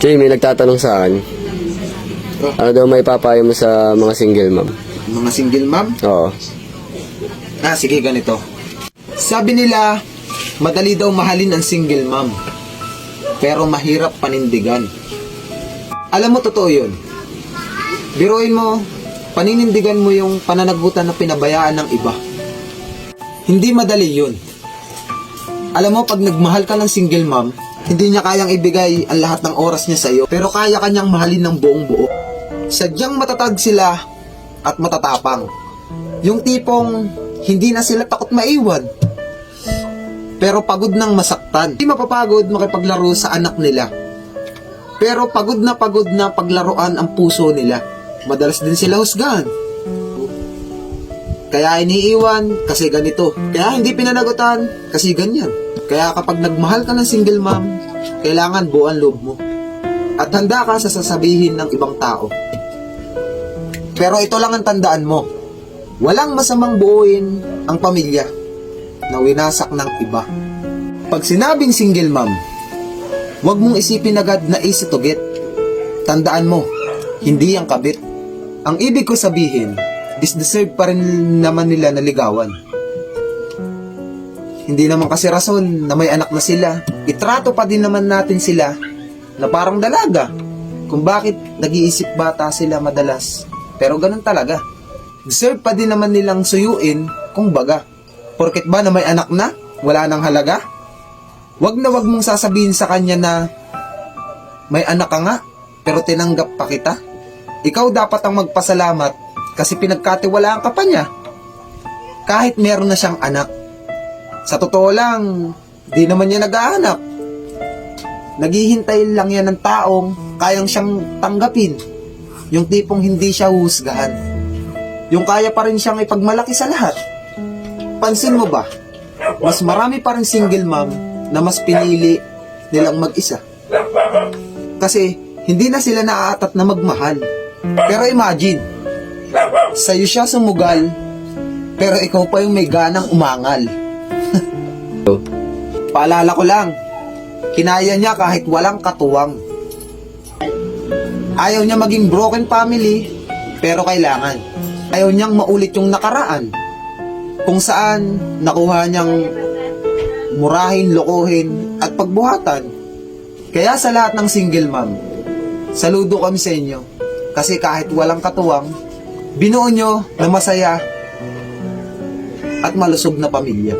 Jay, may nagtatanong sa akin. Ano daw may papayo mo sa mga single mom? Mga single mom? Oo. Ah, sige, ganito. Sabi nila, madali daw mahalin ang single mom. Pero mahirap panindigan. Alam mo, totoo yun. Biruin mo, paninindigan mo yung pananagutan na pinabayaan ng iba. Hindi madali yun. Alam mo, pag nagmahal ka ng single mom, hindi niya kayang ibigay ang lahat ng oras niya sa'yo, pero kaya kanyang mahalin ng buong buo. Sadyang matatag sila at matatapang. Yung tipong hindi na sila takot maiwan. Pero pagod ng masaktan. Hindi mapapagod makipaglaro sa anak nila. Pero pagod na pagod na paglaruan ang puso nila. Madalas din sila husgahan. Kaya iniiwan kasi ganito. Kaya hindi pinanagutan kasi ganyan. Kaya kapag nagmahal ka ng single mom, kailangan buuan loob mo. At handa ka sa sasabihin ng ibang tao. Pero ito lang ang tandaan mo. Walang masamang buuin ang pamilya na winasak ng iba. Pag sinabing single mom, huwag mong isipin agad na easy to get. Tandaan mo, hindi ang kabit. Ang ibig ko sabihin is deserve pa rin naman nila na ligawan. Hindi naman kasi rason na may anak na sila. Itrato pa din naman natin sila na parang dalaga. Kung bakit nag-iisip bata sila madalas. Pero ganun talaga. Deserve pa din naman nilang suyuin kung baga. Porket ba na may anak na, wala nang halaga? Wag na wag mong sasabihin sa kanya na may anak ka nga, pero tinanggap pa kita. Ikaw dapat ang magpasalamat kasi pinagkatiwalaan ka pa niya. Kahit meron na siyang anak. Sa totoo lang, di naman niya nag-aanap. Naghihintay lang yan ng taong kayang siyang tanggapin. Yung tipong hindi siya husgahan. Yung kaya pa rin siyang ipagmalaki sa lahat. Pansin mo ba? Mas marami pa rin single mom na mas pinili nilang mag-isa. Kasi hindi na sila naaatat na magmahal. Pero imagine, sa'yo siya sumugal, pero ikaw pa yung may ganang umangal. Paalala ko lang, kinaya niya kahit walang katuwang. Ayaw niya maging broken family, pero kailangan. Ayaw niyang maulit yung nakaraan. Kung saan nakuha niyang murahin, lokohin, at pagbuhatan. Kaya sa lahat ng single mom, saludo kami sa inyo. Kasi kahit walang katuwang, binuo nyo na masaya at malusog na pamilya.